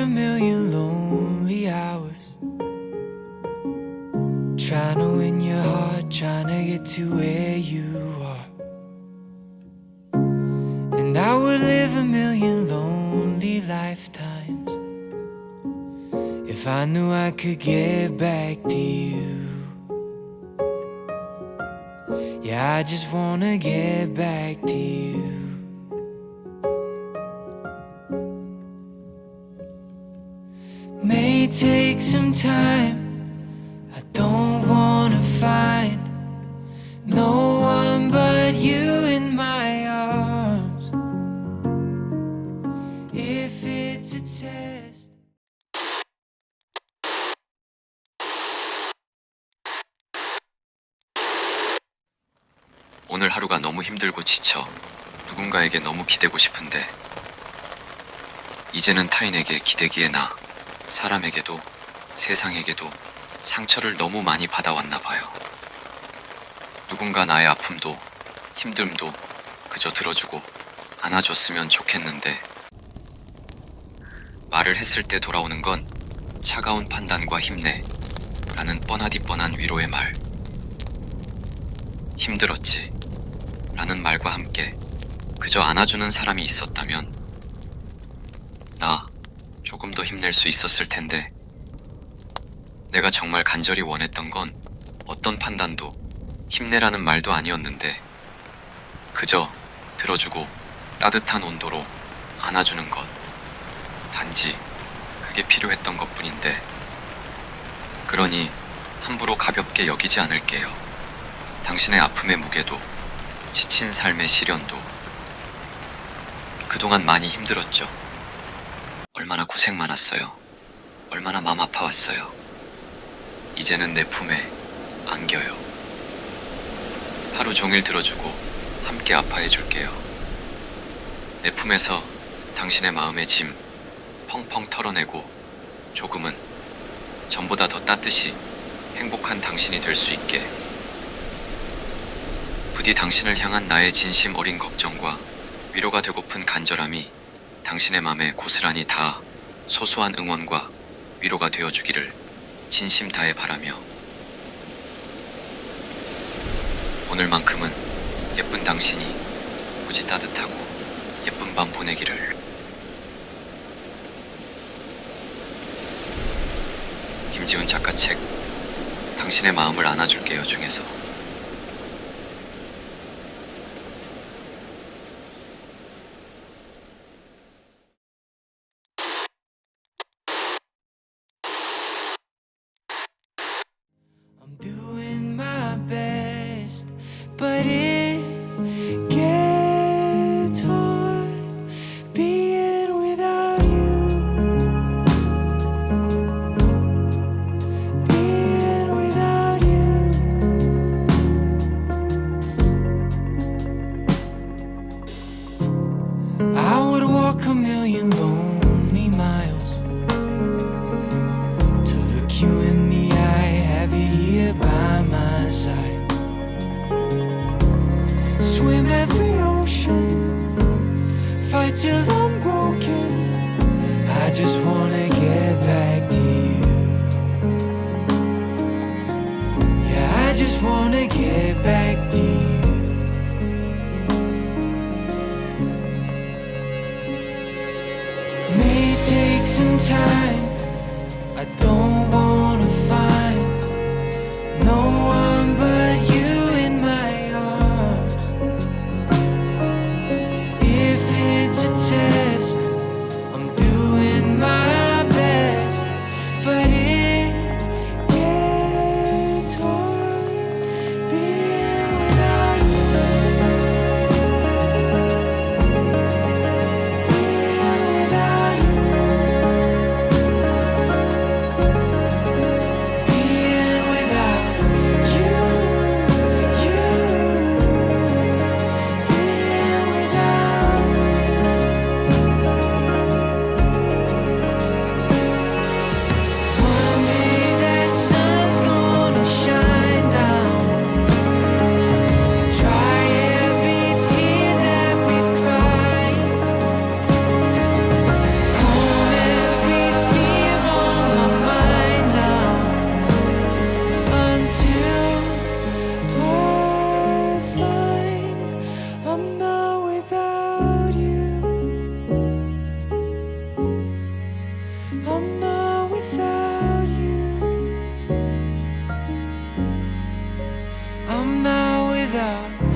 a million lonely hours. Trying to win your heart, trying to get to where you are. And I would live a million lonely lifetimes If I knew I could get back to you. Yeah, I just wanna get back to you. Take some time. I don't wanna find no one but you in my arms. If it's a test. 오늘 하루가 너무 힘들고 지쳐 누군가에게 너무 기대고 싶은데 이제는 타인에게 기대기에 나 사람에게도 세상에게도 상처를 너무 많이 받아왔나 봐요. 누군가 나의 아픔도 힘듦도 그저 들어주고 안아줬으면 좋겠는데 말을 했을 때 돌아오는 건 차가운 판단과 힘내 라는 뻔하디 뻔한 위로의 말 힘들었지 라는 말과 함께 그저 안아주는 사람이 있었다면 나 조금 더 힘낼 수 있었을 텐데. 내가 정말 간절히 원했던 건 어떤 판단도 힘내라는 말도 아니었는데. 그저 들어주고 따뜻한 온도로 안아주는 것. 단지 그게 필요했던 것 뿐인데. 그러니 함부로 가볍게 여기지 않을게요. 당신의 아픔의 무게도 지친 삶의 시련도. 그동안 많이 힘들었죠. 얼마나 고생 많았어요. 얼마나 마음 아파왔어요. 이제는 내 품에 안겨요. 하루 종일 들어주고 함께 아파해 줄게요. 내 품에서 당신의 마음의 짐 펑펑 털어내고 조금은 전보다 더 따뜻이 행복한 당신이 될 수 있게 부디 당신을 향한 나의 진심 어린 걱정과 위로가 되고픈 간절함이 당신의 맘에 고스란히 다 소소한 응원과 위로가 되어주기를 진심 다해 바라며 오늘만큼은 예쁜 당신이 무지 따뜻하고 예쁜 밤 보내기를. 김지훈 작가 책 당신의 마음을 안아줄게요 중에서 but it till I'm broken. I just wanna get back to you. Yeah, I just wanna get back to you. May take some time down